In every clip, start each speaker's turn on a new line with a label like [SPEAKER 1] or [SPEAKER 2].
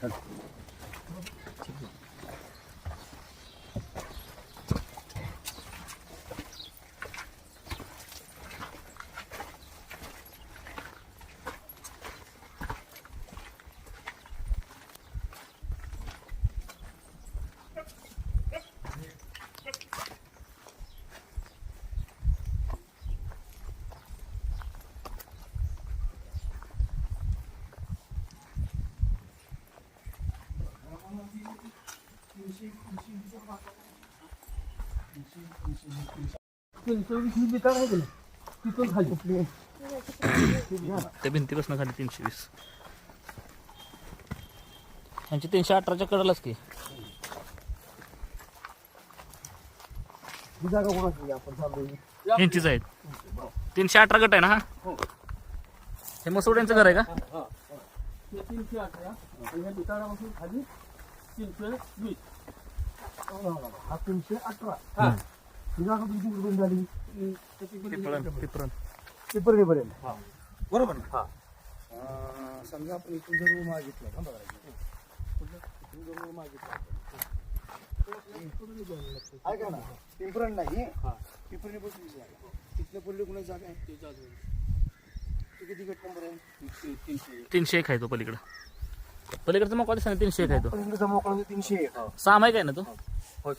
[SPEAKER 1] Hadi.
[SPEAKER 2] त्या भिंतीपासून खाली तीनशे वीस. यांची तीनशे अठराच्या कडेलाच की. यांचीच आहेत. तीनशे अठरा गट आहे ना हा? हे मसोड्यांचं घर आहे का?
[SPEAKER 1] हे तीनशे अठरा. खाली तीनशे वीस हा. तीनशे अठरा. ही जागा तुमची कुठून झाली?
[SPEAKER 2] पिपळण पिपळण
[SPEAKER 1] टिप्पणीपर्यंत बरोबर ना? हा. समजा आपण इथून जर रूम मागितला का बघा इथून जर रूम मागितला ऐका ना पिंपरण नाही. पिंपरणी पासून जागा तिथल्या पल्ली कुणाची जागा आहे? ते किती गट नंबर आहे. तीनशे
[SPEAKER 2] तीनशे एक. आहे तो पलीकडं. पलीकडचं मग सांग तीनशे एक आहे तो.
[SPEAKER 1] पलीकडचा मोकळा म्हणजे तीनशे एक.
[SPEAKER 2] सामायिक आहे ना तो?
[SPEAKER 1] हो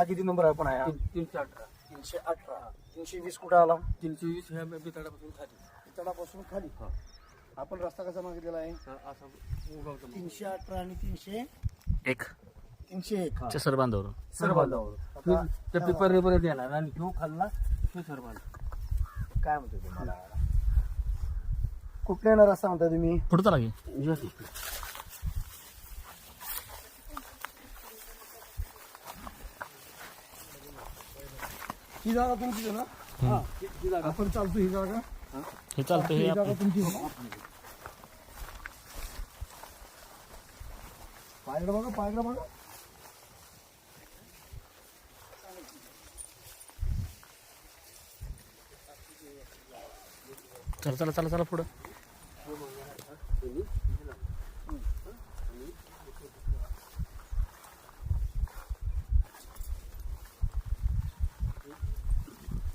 [SPEAKER 1] हा किती नंबर आहे पण आहे तीनशे अठरा. तीनशे अठरा. तीनशे वीस कुठं आला? तीनशे वीस ह्या बिताडापासून खाली. बिताडापासून खाली. आपण रस्ता कसा मागितलेला आहे? तीनशे अठरा आणि तीनशे
[SPEAKER 2] एक.
[SPEAKER 1] तीनशे एक.
[SPEAKER 2] बांधावर
[SPEAKER 1] सर्वांवर
[SPEAKER 3] त्या पेपर येणार आणि तो खाल्ला तो सर्वांना
[SPEAKER 1] काय म्हणतो तुम्हाला कुठल्या येणार रस्ता म्हणता तुम्ही?
[SPEAKER 2] पुढं चला
[SPEAKER 1] ही जागा तुमची आहे ना? आपण चालतो ही जागा.
[SPEAKER 2] हे चालतं हे
[SPEAKER 1] ही जागा
[SPEAKER 2] आपलं.
[SPEAKER 1] तुमची आहे ना? बघा पायगडं बघा.
[SPEAKER 2] चला चला चला चला पुढं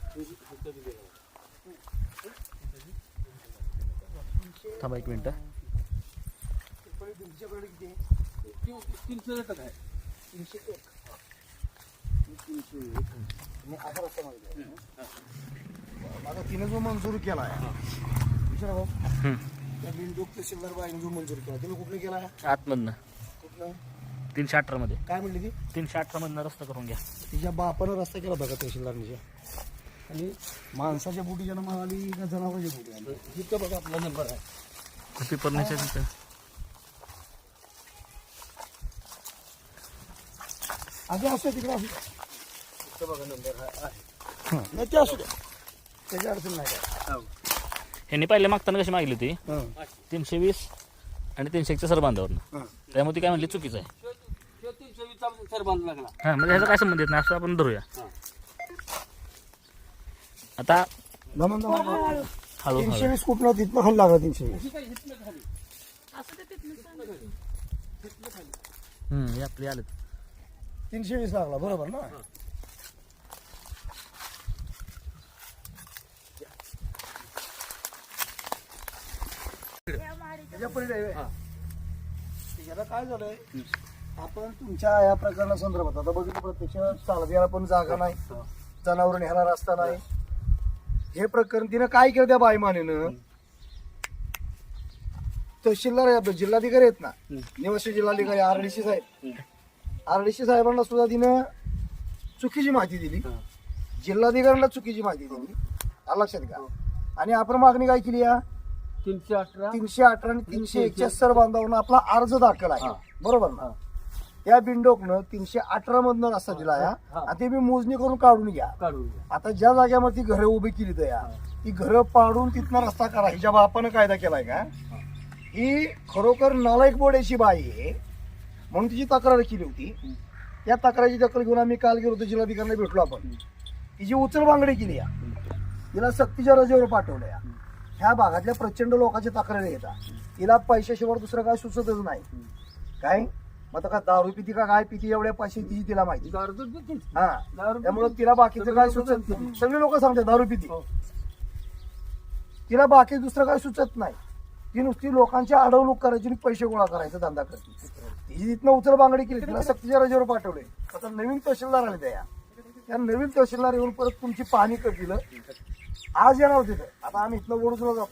[SPEAKER 2] थांबा एक मिनिट
[SPEAKER 1] तुमच्याकडे किती आहे?
[SPEAKER 3] तीनशे गटक आहे
[SPEAKER 1] तीनशे एक तीनशे एक आणि असा रस्ता मागितला माझा तिने जो मंजूर केला आहे विचारा भाऊ
[SPEAKER 2] हम्म.
[SPEAKER 1] त्या बिंदूक तहसीलदार बाईने जो मंजूर केला तुम्ही केला
[SPEAKER 2] आतमधनं.
[SPEAKER 1] कुठलं
[SPEAKER 2] तीनशे अठरा मध्ये.
[SPEAKER 1] काय म्हणली ती?
[SPEAKER 2] तीनशे अठरा मधनं रस्ता करून घ्या.
[SPEAKER 1] तिच्या बापानं रस्ता केला का तहसीलदारनीच्या आणि माणसाच्या बुटी ज्यानं म्हणाली का जनावरांच्या बुटी आली
[SPEAKER 3] जिथं बघा आपला नंबर आहे.
[SPEAKER 1] आधी तिकडे असू
[SPEAKER 3] बघा नंबर आहे
[SPEAKER 1] नाही ते असू दे त्याची अडचण नाही काय
[SPEAKER 2] ह्यांनी पहिले मागताना कशी मागली होती. तीनशे वीस आणि तीनशे एकच्या सर बांधावरनं
[SPEAKER 1] हं.
[SPEAKER 2] त्यामुळे ती काय म्हणली चुकीचं आहे
[SPEAKER 3] लागला
[SPEAKER 2] हा म्हणजे ह्याचा काय संबंध येत नाही असं आपण धरूया आता
[SPEAKER 1] तीनशे वीस कुठलं तिथनं खाली लागला तीनशे वीस.
[SPEAKER 2] हम्म, हे आपले आले
[SPEAKER 1] तीनशे वीस लागला बरोबर ना? त्याच्या पुढे. याला काय झालंय? आपण तुमच्या या प्रकरणासंदर्भात आता बघितलं प्रत्यक्ष चालत यायला पण जागा नाही. जनावर न्यायला रस्ता नाही. हे प्रकरण तिनं काय केलं त्या बाईमानेनं? तहसीलदार आहे आपले जिल्हाधिकारी आहेत ना. निवासी जिल्हाधिकारी आरडीसी साहेब. आरडीसी साहेबांना सुद्धा तिनं चुकीची माहिती दिली. जिल्हाधिकाऱ्यांना चुकीची माहिती दिली. आलं लक्षात का? आणि आपण मागणी काय केली या?
[SPEAKER 3] तीनशे अठरा.
[SPEAKER 1] तीनशे अठरा आणि तीनशे एकच्या सर बांधावरून आपला अर्ज दाखल आहे. बरोबर ना? या बिंडोकनं तीनशे अठरा मधनं रस्ता दिला या आणि ते मी मोजणी करून काढून घ्या.
[SPEAKER 3] काढून घ्या.
[SPEAKER 1] आता ज्या जाग्यामध्ये ती घरं उभी केली तर या. ती घरं पाडून तिथनं रस्ता करा. हिच्या बापानं कायदा केलाय का? ही. खरोखर नालायक बोड्याची बाई आहे. म्हणून तिची तक्रार केली होती. या तक्रारीची दखल घेऊन आम्ही काल गेलो होतो जिल्हाधिकाऱ्यांना भेटलो आपण. तिची उचल बांगडी केली या. तिला सक्तीच्या रजेवर पाठवलं या. ह्या भागातल्या प्रचंड लोकांच्या तक्रारी येतात. तिला पैशाशिवाय दुसरं काय सुचतच नाही. काय? मग आता का दारू पिती का काय पिती एवढ्या पैसे ती तिला माहिती. हा. त्यामुळे तिला बाकीचं काय सुचत नाही. सगळे लोक सांगतात दारू पिती
[SPEAKER 3] हो.
[SPEAKER 1] तिला बाकी दुसरं काय सुचत नाही. ती नुसती लोकांची अडवणूक करायची आणि पैसे गोळा करायचा धंदा करते. तिची तिथनं उचल बांगडी केली तिला सक्तीच्या रजेवर पाठवले. आता नवीन तहसीलदार आले त्या. त्या नवीन तहसीलदार येऊन परत तुमची पाहणी करतील. आज येणार होते. आता आम्ही इथनं ओढून जातो.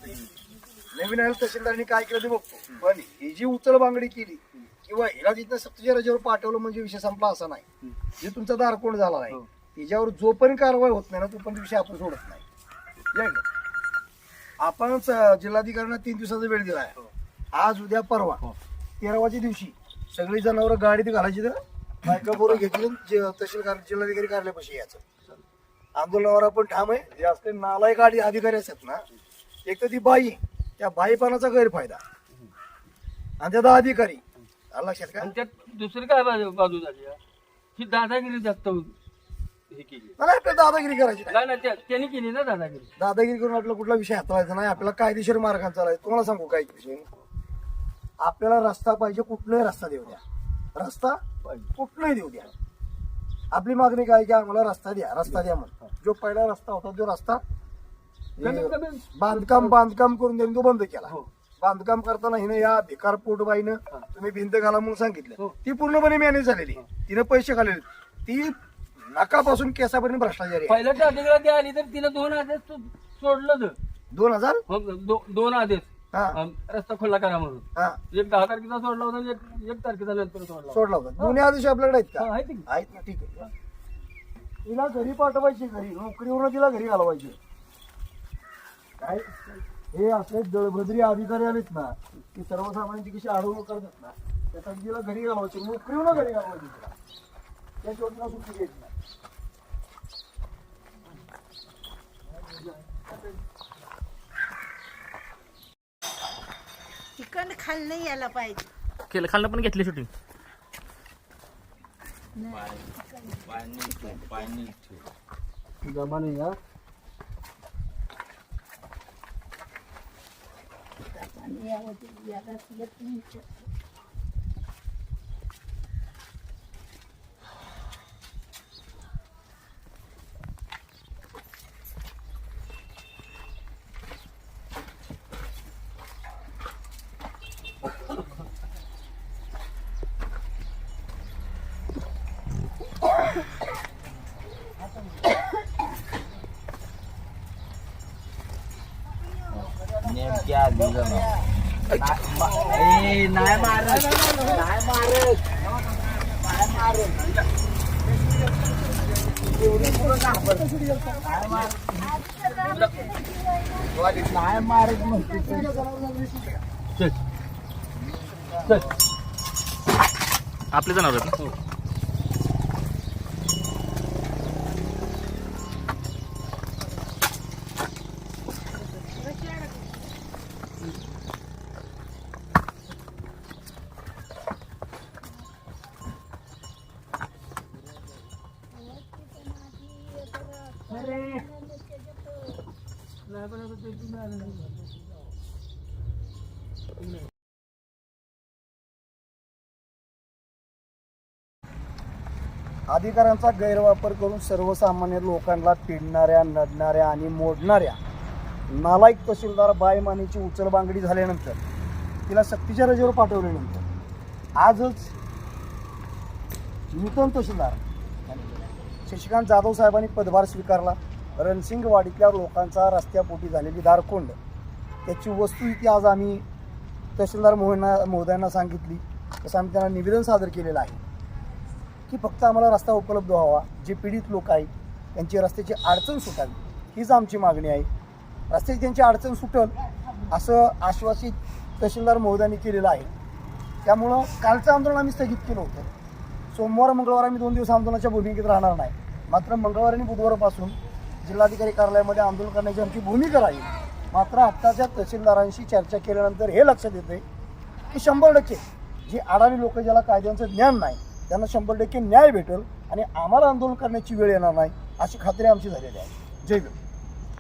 [SPEAKER 1] नवीन आलेल्या तहसीलदारांनी काय केलं ते बघतो. पण ही जी उचल बांगडी केली किंवा हिला तिथनं सक्तीच्या रजेवर पाठवलं म्हणजे विषय संपला असा नाही. जे तुमचा दार कोण झाला नाही त्याच्यावर जोपर्यंत कारवाई होत नाही ना तोपर्यंत विषय आपण सोडत नाही. या इकडं. आपण स- जिल्हाधिकाऱ्यांना तीन दिवसाचा वेळ दिला आहे आज उद्या परवा. तेरावाच्या दिवशी सगळी जनावरं गाडीत घालायची तर बायका बोरं घेतली जे- तहसील कार- जिल्हाधिकारी कार्यालयापाशी यायचं. आंदोलनावर आपण ठाम आहे. जे असते नालायक आधी अधिकारी असतात ना एक तर ती बाई त्या बाईपणाचा गैरफायदा. आणि त्या अधिकारी आलं लक्षात का?
[SPEAKER 3] आणि त्यात दुसरी काय बाजू बाजू झाली? ही दादागिरी जास्त हे केली.
[SPEAKER 1] नाही आपल्याला दादागिरी करायची नाही.
[SPEAKER 3] त्या- त्यांनी केली ना दादागिरी.
[SPEAKER 1] दादागिरी करून आपल्याला कुठला विषय हाताळायचा नाही. आपल्याला कायदेशीर मार्गाने चालायचं तुम्हाला सांगू काय विषय? आपल्याला रस्ता पाहिजे कुठलाही रस्ता देऊ द्या. रस्ता कुठलाही देऊ द्या. आपली मागणी काय की आम्हाला रस्ता द्या रस्ता द्या म्हणून जो पहिला रस्ता होता तो रस्ता
[SPEAKER 3] कमीत कमी
[SPEAKER 1] बांधकाम बांधकाम करून त्यांनी तो बंद केला.
[SPEAKER 3] हो.
[SPEAKER 1] बांधकाम करताना हिने या भिकार पोटबाईनं तुम्ही भिंत घाला म्हणून सांगितलं.
[SPEAKER 3] हो.
[SPEAKER 1] ती पूर्णपणे मॅनेज झालेली. तिने पैसे खाल्लेले. ती नकापासून केसापर्यंत भ्रष्टाचारी आहे.
[SPEAKER 3] अधिकारी आली तर तिनं दोन आदेश सो- सोडलं तर.
[SPEAKER 1] दोन हजार?
[SPEAKER 3] मग दो- दोन आदेश.
[SPEAKER 1] हा.
[SPEAKER 3] रस्ता खुला करा म्हणून.
[SPEAKER 1] हा.
[SPEAKER 3] एक दहा तारखेचा सोडला होता आणि एक एक तारखेचा नंतर सोडला होता.
[SPEAKER 1] सोडला होता. दोन्ही आदेश आपल्याकडे आहेत
[SPEAKER 3] हा,
[SPEAKER 1] का
[SPEAKER 3] आहे की?
[SPEAKER 1] आहेत ना ठीक आहे. तिला घरी पाठवायची घरी. नोकरीवरून तिला घरी घालवायची. काय? हे असे दळभद्री अधिकारी आलेत ना की सर्वसामान्यांची कशी अडवणूक करतात ना त्यासाठी तिला घरी घालवायची नोकरीवरून घरी घालवायची तिला त्याच्यावर तिला सुट्टी द्यायची नाही
[SPEAKER 4] चिकन खाल्लं यायला पाहिजे.
[SPEAKER 2] केलं खाल्लं पण घेतली शूटिंग
[SPEAKER 3] जमा नाही हा?
[SPEAKER 4] आणि यावं- याला तुला तीनशे.
[SPEAKER 3] चल चल
[SPEAKER 2] आपले जनावर आहेत ना
[SPEAKER 3] नाही पण आता ते तुम्ही आले नाही.
[SPEAKER 1] अधिकारांचा गैरवापर करून सर्वसामान्य लोकांना पिडणाऱ्या नडणाऱ्या आणि मोडणाऱ्या नालायक तहसीलदार बायमानीची उचलबांगडी झाल्यानंतर तिला सक्तीच्या रजेवर पाठवल्यानंतर आजच नूतन तहसीलदार शशिकांत जाधव साहेबांनी पदभार स्वीकारला. रणसिंगवाडीतल्या लोकांचा रस्त्यापोटी झालेली दारकोंड त्याची वस्तुस्थिती आज आम्ही तहसीलदार मोहना महोदयांना सांगितली. तसं आम्ही त्यांना निवेदन सादर केलेलं आहे की फक्त आम्हाला रस्ता उपलब्ध व्हावा. जे पीडित लोक आहेत त्यांची रस्त्याची अडचण सुटावी हीच आमची मागणी आहे. रस्त्याची त्यांची अडचण सुटल असं आश्वासित तहसीलदार महोदयांनी केलेलं आहे. त्यामुळं कालचं आंदोलन आम्ही स्थगित केलं होतं. सोमवार मंगळवार आम्ही दोन दिवस आंदोलनाच्या भूमिकेत राहणार नाही. मात्र मंगळवार आणि बुधवारपासून जिल्हाधिकारी कार्यालयामध्ये आंदोलन करण्याची आमची भूमिका राहील. मात्र आत्ताच्या तहसीलदारांशी चर्चा केल्यानंतर हे लक्षात येते की शंभर टक्के जे आडावी लोक ज्याला कायद्यांचं ज्ञान नाही त्यांना शंभर टक्के न्याय भेटेल आणि आम्हाला आंदोलन करण्याची वेळ येणार नाही अशी खात्री आमची झालेली आहे. जय